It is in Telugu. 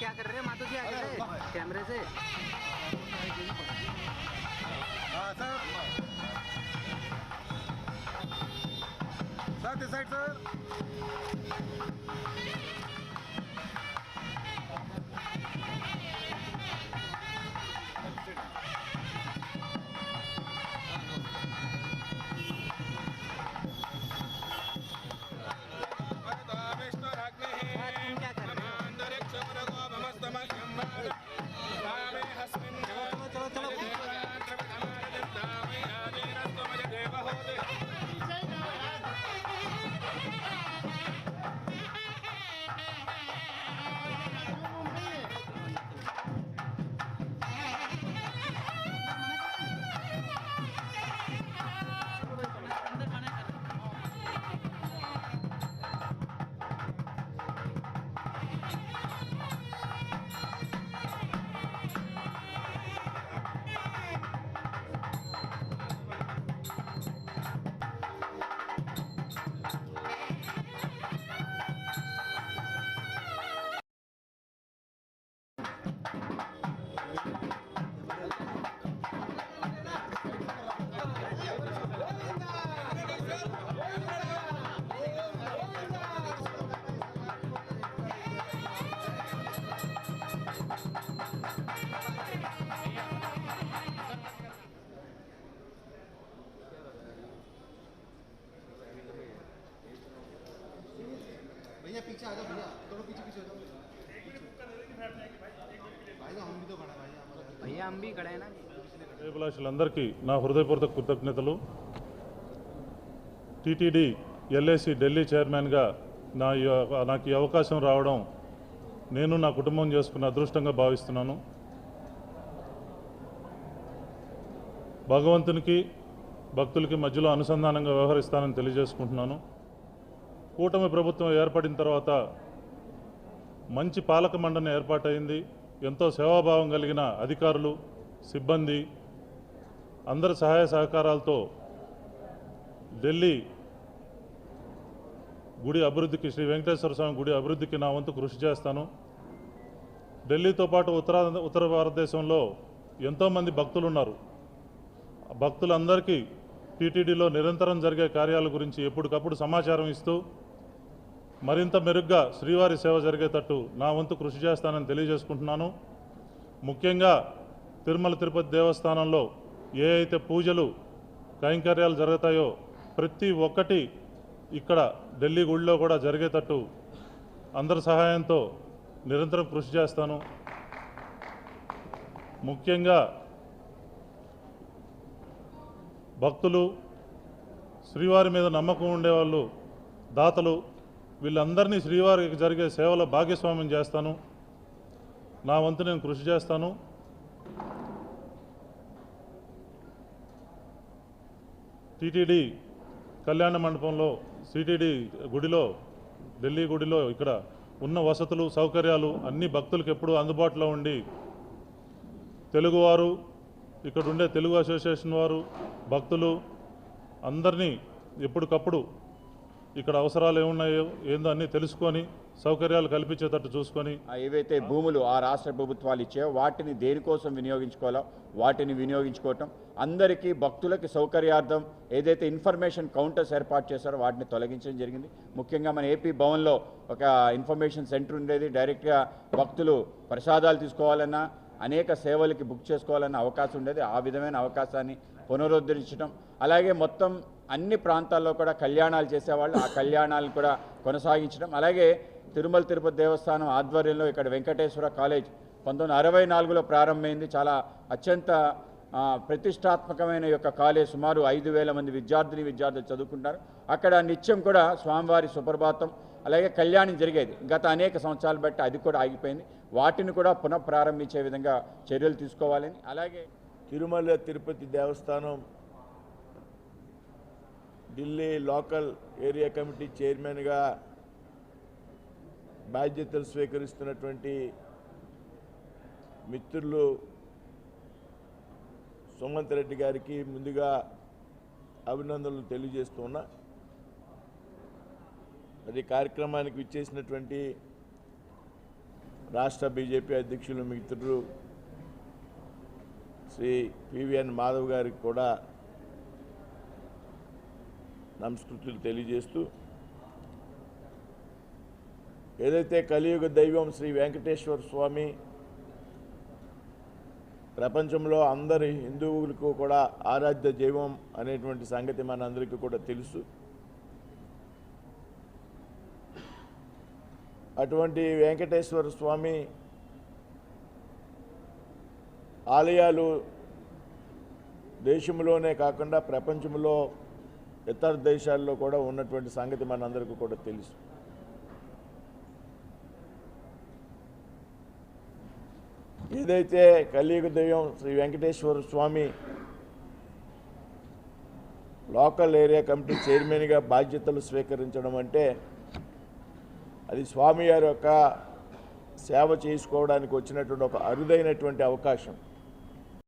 क्या कर रहे माधुजी आ रहे कैमरे से। सर। Side sir. भैया पीछे आ जाओ भैया थोड़ा पीछे पीछे हो जाओ అభిలాషులందరికీ నా హృదయపూర్వక కృతజ్ఞతలు. టీటీడీ ఎల్ఏసి ఢిల్లీ చైర్మన్గా నా నాకు ఈ అవకాశం రావడం నేను నా కుటుంబం చేసుకున్న అదృష్టంగా భావిస్తున్నాను. భగవంతునికి భక్తులకి మధ్యలో అనుసంధానంగా వ్యవహరిస్తానని తెలియజేసుకుంటున్నాను. కూటమి ప్రభుత్వం ఏర్పడిన తర్వాత మంచి పాలక మండలి ఏర్పాటైంది. ఎంతో సేవాభావం కలిగిన అధికారులు సిబ్బంది అందరి సహాయ సహకారాలతో ఢిల్లీ గుడి అభివృద్ధికి శ్రీ వెంకటేశ్వర స్వామి గుడి అభివృద్ధికి నా వంతు కృషి చేస్తాను. ఢిల్లీతో పాటు ఉత్తరా ఉత్తర భారతదేశంలో ఎంతోమంది భక్తులు ఉన్నారు భక్తులందరికీ టీటీడీలో నిరంతరం జరిగే కార్యాల గురించి ఎప్పటికప్పుడు సమాచారం ఇస్తూ మరింత మెరుగ్గా శ్రీవారి సేవ జరిగేటట్టు నా వంతు కృషి చేస్తానని తెలియజేసుకుంటున్నాను. ముఖ్యంగా తిరుమల తిరుపతి దేవస్థానంలో ఏ అయితే పూజలు కైంకర్యాలు జరుగుతాయో ప్రతి ఒక్కటి ఇక్కడ ఢిల్లీ గుడిలో కూడా జరిగేటట్టు అందరి సహాయంతో నిరంతరం కృషి చేస్తాను. ముఖ్యంగా భక్తులు శ్రీవారి మీద నమ్మకం ఉండేవాళ్ళు దాతలు వీళ్ళందరినీ శ్రీవారికి జరిగే సేవల భాగస్వామ్యం చేస్తాను. నా వంతు నేను కృషి చేస్తాను. టీటీడీ కళ్యాణ మండపంలో సిటీడీ గుడిలో ఢిల్లీ గుడిలో ఇక్కడ ఉన్న వసతులు సౌకర్యాలు అన్ని భక్తులకు ఎప్పుడూ అందుబాటులో ఉండి తెలుగువారు ఇక్కడ ఉండే తెలుగు అసోసియేషన్ వారు భక్తులు అందరినీ ఎప్పటికప్పుడు ఇక్కడ అవసరాలు ఏమున్నాయో ఏందో అన్నీ తెలుసుకొని సౌకర్యాలు కల్పించేటట్టు చూసుకొని. ఏవైతే భూములు ఆ రాష్ట్ర ప్రభుత్వాలు ఇచ్చాయో వాటిని దేనికోసం వినియోగించుకోవాలో వాటిని వినియోగించుకోవటం అందరికీ భక్తులకి సౌకర్యార్థం ఏదైతే ఇన్ఫర్మేషన్ కౌంటర్స్ ఏర్పాటు చేశారో వాటిని తొలగించడం జరిగింది. ముఖ్యంగా మన ఏపీ భవన్లో ఒక ఇన్ఫర్మేషన్ సెంటర్ ఉండేది. డైరెక్ట్గా భక్తులు ప్రసాదాలు తీసుకోవాలన్నా అనేక సేవలకి బుక్ చేసుకోవాలన్న అవకాశం ఉండేది. ఆ విధమైన అవకాశాన్ని పునరుద్ధరించడం అలాగే మొత్తం అన్ని ప్రాంతాల్లో కూడా కళ్యాణాలు చేసేవాళ్ళు. ఆ కళ్యాణాలను కూడా కొనసాగించడం అలాగే తిరుమల తిరుపతి దేవస్థానం ఆధ్వర్యంలో ఇక్కడ వెంకటేశ్వర కాలేజ్ పంతొమ్మిది అరవై నాలుగులో ప్రారంభమైంది. చాలా అత్యంత ప్రతిష్టాత్మకమైన యొక్క కాలేజ్ సుమారు ఐదు వేల మంది విద్యార్థిని విద్యార్థులు చదువుకుంటారు అక్కడ నిత్యం కూడా స్వామివారి సుప్రభాతం అలాగే కళ్యాణం జరిగేది. గత అనేక సంవత్సరాలు బట్టి అది కూడా ఆగిపోయింది. వాటిని కూడా పునః ప్రారంభించే విధంగా చర్యలు తీసుకోవాలని అలాగే తిరుమల తిరుపతి దేవస్థానం ఢిల్లీ లోకల్ ఏరియా కమిటీ చైర్మన్గా బాధ్యతలు స్వీకరిస్తున్నటువంటి మిత్రులు సుమంత్ రెడ్డి గారికి ముందుగా అభినందనలు తెలియజేస్తున్నా మరి కార్యక్రమానికి విచ్చేసినటువంటి రాష్ట్ర బీజేపీ అధ్యక్షులు మిత్రుడు శ్రీ పివిఎన్ మాధవ్ గారికి కూడా నమస్కృతులు తెలియజేస్తూ ఏదైతే కలియుగ దైవం శ్రీ వెంకటేశ్వర స్వామి ప్రపంచంలో అందరి హిందువులకు కూడా ఆరాధ్య దైవం అనేటువంటి సంగతి మనందరికీ కూడా తెలుసు. అటువంటి వెంకటేశ్వర స్వామి ఆలయాలు దేశంలోనే కాకుండా ప్రపంచంలో ఇతర దేశాల్లో కూడా ఉన్నటువంటి సంగతి మనందరికీ కూడా తెలుసు. ఏదైతే కలియుగ దైవం Shri Venkateswara Swamy local area committee చైర్మన్గా బాధ్యతలు స్వీకరించడం అంటే అది స్వామి యొక్క సేవ చేసుకోవడానికి వచ్చినటువంటి ఒక అరుదైనటువంటి అవకాశం.